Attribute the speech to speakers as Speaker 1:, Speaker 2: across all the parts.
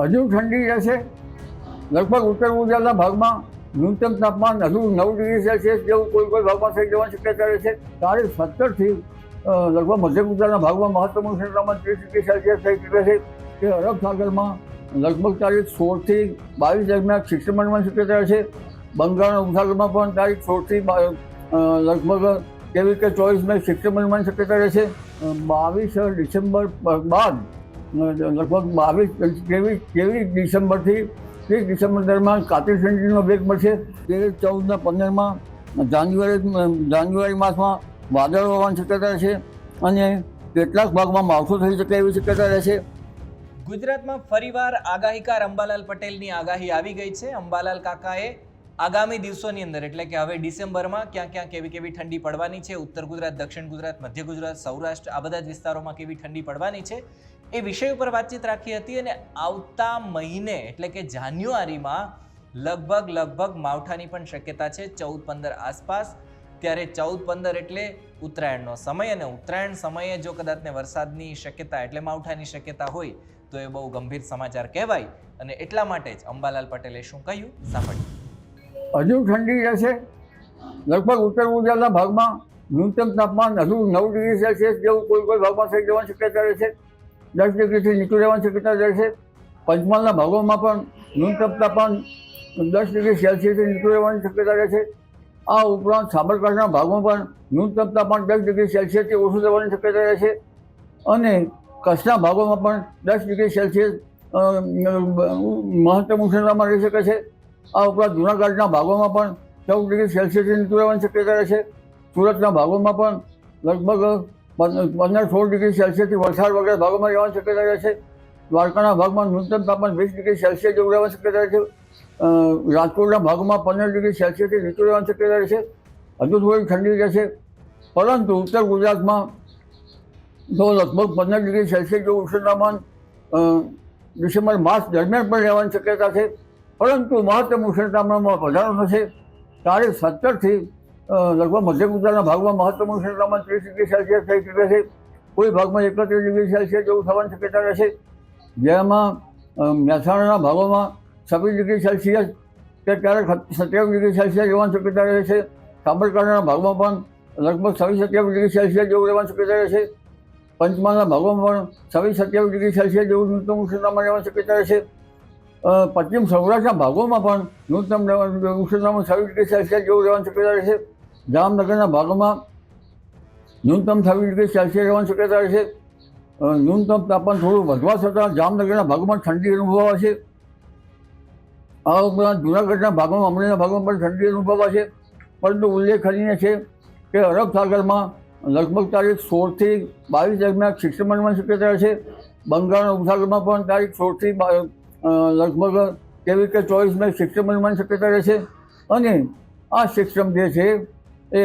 Speaker 1: હજુ ઠંડી રહેશે. લગભગ ઉત્તર ગુજરાતના ભાગમાં ન્યૂનતમ તાપમાન હજુ નવ ડિગ્રી સેલ્સિયસ જેવું કોઈ કોઈ ભાગમાં થઈ જવાની શક્યતા રહે છે. તારીખ સત્તરથી લગભગ મધ્ય ગુજરાતના ભાગમાં મહત્તમ ઉષ્ણતામાન ત્રીસ ડિગ્રી સેલ્સિયસ થઈ ચૂક્યા છે. તે અરબ સાગરમાં લગભગ તારીખ સોળથી બાવીસ દરમિયાન શિષ્ટમંડળમાં શક્યતા છે. બંગાળના ઉપસાગરમાં પણ તારીખ સોળથી લગભગ કેવી રીતે ચોવીસ મે સિસ્ટમ શક્યતા રહે છે. બાવીસ ડિસેમ્બર બાદ લગભગ બાવીસ, ત્રેવીસ ત્રેવીસ ડિસેમ્બરથી ત્રીસ ડિસેમ્બર દરમિયાન કાતિલ ઠંડીનો વેગ મળશે. તેર ચૌદના પંદરમાં જાન્યુઆરી જાન્યુઆરી માસમાં વાદળ હોવાની શક્યતા છે અને કેટલાક ભાગમાં માવઠું થઈ શકે એવી શક્યતા રહેશે.
Speaker 2: ગુજરાતમાં ફરીવાર આગાહીકાર અંબાલાલ પટેલની આગાહી આવી ગઈ છે. અંબાલાલ કાકાએ આગામી દિવસોની અંદર, એટલે કે હવે ડિસેમ્બરમાં, ક્યાં ક્યાં કેવી કેવી ઠંડી પડવાની છે, ઉત્તર ગુજરાત, દક્ષિણ ગુજરાત, મધ્ય ગુજરાત, સૌરાષ્ટ્ર, આ બધા જ વિસ્તારોમાં કેવી ઠંડી પડવાની છે. એ વિષય ઉપર વાતચીત રાખી હતી અને આવતા મહિને, એટલે કે જાન્યુઆરીમાં, લગભગ લગભગ માવઠાની પણ શક્યતા છે ચૌદ પંદર આસપાસ. ત્યારે ચૌદ પંદર એટલે ઉત્તરાયણનો સમય અને ઉત્તરાયણ સમયે જો કદાચને વરસાદની શક્યતા એટલે માવઠાની શક્યતા હોય, તો એ બહુ ગંભીર સમાચાર કહેવાય. અને એટલા માટે જ અંબાલાલ પટેલે શું કહ્યું? સાંભળ્યું
Speaker 1: હજુ ઠંડી રહેશે. લગભગ ઉત્તર ગુજરાતના ભાગમાં ન્યૂનતમ તાપમાન હજુ નવ ડિગ્રી સેલ્સિયસ જેવું કોઈ કોઈ ભાગમાં થઈ જવાની શક્યતા રહેશે. દસ ડિગ્રીથી નીચું રહેવાની શક્યતા રહેશે પંચમહાલના ભાગોમાં પણ ન્યૂનતમ તાપમાન દસ ડિગ્રી સેલ્સિયસથી નીચું રહેવાની શક્યતા રહેશે આ ઉપરાંત સાબરકાંઠાના ભાગમાં પણ ન્યૂનતમ તાપમાન દસ ડિગ્રી સેલ્સિયસથી ઓછું રહેવાની શક્યતા રહેશે અને કચ્છના ભાગોમાં પણ દસ ડિગ્રી સેલ્સિયસ મહત્તમ ઉષ્ણતામાં રહી શકે છે. આ ઉપરાંત જૂનાગઢના ભાગોમાં પણ ચૌદ ડિગ્રી સેલ્સિયસથી નીચું રહેવાની શક્યતા રહેશે સુરતના ભાગોમાં પણ લગભગ પંદર સોળ ડિગ્રી સેલ્સિયસથી વલસાડ વગેરે ભાગોમાં રહેવાની શક્યતા રહે છે. દ્વારકાના ભાગમાં ન્યૂનતમ તાપમાન વીસ ડિગ્રી સેલ્સિયસ જેવું રહેવાની શક્યતા રહે છે. રાજકોટના ભાગમાં પંદર ડિગ્રી સેલ્સિયસથી નીચું રહેવાની શક્યતા રહેશે હજુ થોડી ઠંડી રહેશે પરંતુ ઉત્તર ગુજરાતમાં તો લગભગ પંદર ડિગ્રી સેલ્સિયસ જેવું ઉષ્ણતામાન ડિસેમ્બર માસ દરમિયાન પણ રહેવાની શક્યતા છે. પરંતુ મહત્તમ ઉષ્ણતામાનમાં વધારો થશે. તારીખ સત્તરથી લગભગ મધ્ય ગુજરાતના ભાગમાં મહત્તમ ઉષ્ણતામાન ત્રીસ ડિગ્રી સેલ્સિયસ થઈ શકે છે. કોઈ ભાગમાં એકત્રીસ ડિગ્રી સેલ્સિયસ જેવું થવાની શક્યતા રહેશે. જેમાં મહેસાણાના ભાગોમાં છવ્વીસ ડિગ્રી સેલ્સિયસ કે ક્યારેક સત્યાવીસ ડિગ્રી સેલ્સિયસ રહેવાની શક્યતા રહે છે. સાબરકાંઠાના ભાગમાં પણ લગભગ છવ્વીસ સત્યાવીસ ડિગ્રી સેલ્સિયસ જેવું રહેવાની શક્યતા રહેશે પંચમહાલના ભાગોમાં પણ છવ્વીસ સત્યાવીસ ડિગ્રી સેલ્સિયસ જેવું ન્યૂનતમ ઉષ્ણતામાન રહેવાની શક્યતા રહેશે છે. પશ્ચિમ સૌરાષ્ટ્રના ભાગોમાં પણ ન્યૂનતમ ઉષ્ણતામાન છવ્વીસ ડિગ્રી સેલ્સિયસ જેવું રહેવાની શક્યતા રહેશે જામનગરના ભાગોમાં ન્યૂનતમ છવ્વીસ ડિગ્રી સેલ્સિયસ રહેવાની શક્યતા રહેશે ન્યૂનતમ તાપમાન થોડું વધવા છતાં જામનગરના ભાગોમાં ઠંડી અનુભવાશે આ ઉપરાંત જૂનાગઢના ભાગોમાં, અમરેલીના ભાગોમાં પણ ઠંડી અનુભવાશે પરંતુ ઉલ્લેખનીય છે કે અરબ સાગરમાં લગભગ તારીખ સોળથી બાવીસ દરમિયાન શિક્ષણમાં શક્યતા છે. બંગાળના ઉપસાગરમાં પણ તારીખ સોળથી લગભગ તેવી રીતે ચોવીસ મે શિક્ષણ બનવાની શક્યતા રહેશે અને આ સિસ્ટમ જે છે એ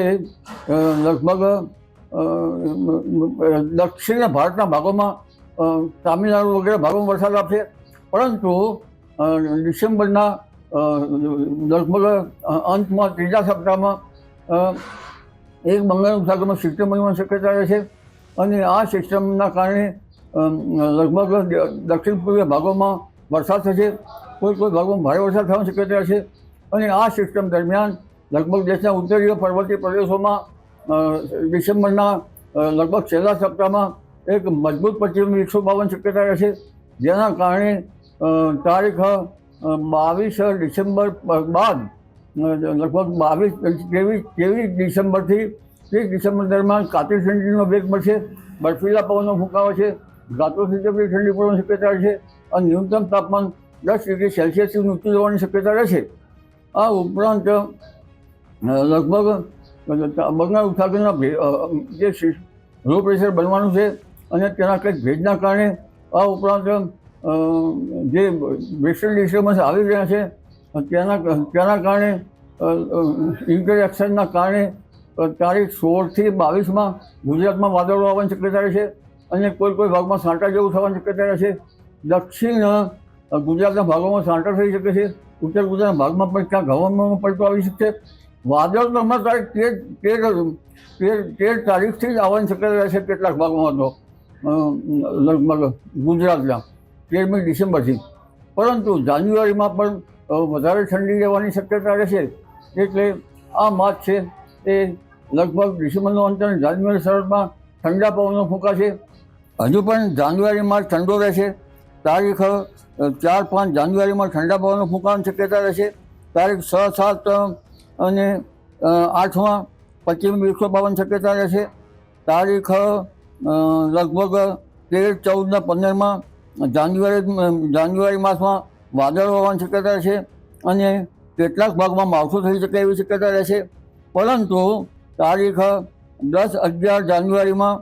Speaker 1: લગભગ દક્ષિણ ભારતના ભાગોમાં તામિલનાડુ વગેરે ભાગોમાં વરસાદ આપશે પરંતુ ડિસેમ્બરના લગભગ અંતમાં ત્રીજા સપ્તાહમાં એક બંગાળ ઉપસાગરમાં સિસ્ટમ બનવાની શક્યતા રહે છે. અને આ સિસ્ટમના કારણે લગભગ દક્ષિણ પૂર્વીય ભાગોમાં વરસાદ થશે. કોઈ કોઈ ભાગોમાં ભારે વરસાદ થવાની શક્યતા છે. અને આ સિસ્ટમ દરમિયાન લગભગ દેશના ઉત્તરીય પર્વતીય પ્રદેશોમાં ડિસેમ્બરના લગભગ છેલ્લા સપ્તાહમાં એક મજબૂત પશ્ચિમ એકસો બાવન શક્યતા રહેશે. જેના કારણે તારીખ બાવીસ ડિસેમ્બર બાદ લગભગ બાવીસ ત્રેવીસ ત્રેવીસ ડિસેમ્બરથી ત્રીસ ડિસેમ્બર દરમિયાન કાતિલ ઠંડીનો વેગ મળશે, બર્ફીલા પવનનો ફૂંકાવો છે ગાતો સુધી ઠંડી પડવાની શક્યતા છે અને ન્યૂનતમ તાપમાન દસ ડિગ્રી સેલ્સિયસથી ઊંચું જવાની શક્યતા રહેશે. આ ઉપરાંત લગભગ બંગાળ ઉપસાગરના જે લો પ્રેશર બનવાનું છે અને તેના કંઈક ભેજના કારણે આ ઉપરાંત જે વેસ્ટર્ન ડિસ્ટર્બન્સ આવી રહ્યા છે, તેના તેના કારણે ઇન્ટરેક્શનના કારણે તારીખ સોળથી બાવીસમાં ગુજરાતમાં વાદળો આવવાની શક્યતા રહેશે અને કોઈ કોઈ ભાગમાં સાંટા જેવું થવાની શક્યતા રહેશે દક્ષિણ ગુજરાતના ભાગોમાં સાંટા થઈ શકે છે. ઉત્તર ગુજરાતના ભાગમાં પણ ક્યાંક હવામાનમાં પલટો આવી શકશે વાદળ હમણાં તારીખ તેર તેર તેર તેર તારીખથી જ આવવાની શક્યતા રહેશે કેટલાક ભાગમાં તો. લગભગ ગુજરાતના તેરમી ડિસેમ્બરથી. પરંતુ જાન્યુઆરીમાં પણ વધારે ઠંડી રહેવાની શક્યતા રહેશે. એટલે આ માસ છે, એ લગભગ ડિસેમ્બરનો અંત અને જાન્યુઆરી શરૂઆતમાં ઠંડા પવનો ફૂંકાશે. હજુ પણ જાન્યુઆરીમાં ઠંડો રહેશે. તારીખ ચાર પાંચ જાન્યુઆરીમાં ઠંડા પવનો ફૂંકાવાની શક્યતા રહેશે. તારીખ છ સાત અને આઠમાં પશ્ચિમ વિક્ષોભ આવવાની શક્યતા રહેશે તારીખ લગભગ તેર, ચૌદ ને પંદરમાં જાન્યુઆરી જાન્યુઆરી માસમાં વાદળ હોવાની શક્યતા છે અને કેટલાક ભાગમાં માવઠું થઈ શકે એવી શક્યતા રહેશે પરંતુ તારીખ, દસ, અગિયાર જાન્યુઆરીમાં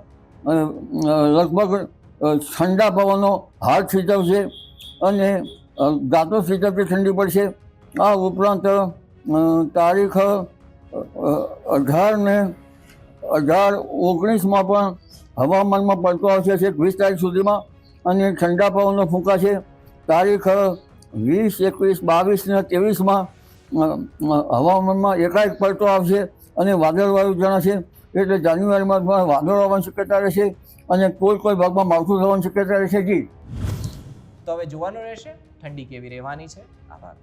Speaker 1: લગભગ ઠંડા પવનો હાથ થીજવશે અને ગાતો થીજવતી ઠંડી પડશે. આ ઉપરાંત તારીખ અઢાર ને અઢાર ઓગણીસમાં પણ હવામાનમાં પડતો આવશે છેક વીસ તારીખ સુધીમાં અને ઠંડા પવનો ફૂંકાશે. તારીખ વીસ, એકવીસ, બાવીસ ને ત્રેવીસમાં હવામાનમાં એકાએક પડતો આવશે અને વાદળવાળું જણાશે. એટલે જાન્યુઆરીમાં વાદળ આવવાની શક્યતા રહેશે અને કોઈ કોઈ ભાગમાં માવઠું થવાની શક્યતા રહેશે. જી.
Speaker 2: તો હવે જોવાનું રહેશે ઠંડી કેવી રહેવાની છે. આભાર.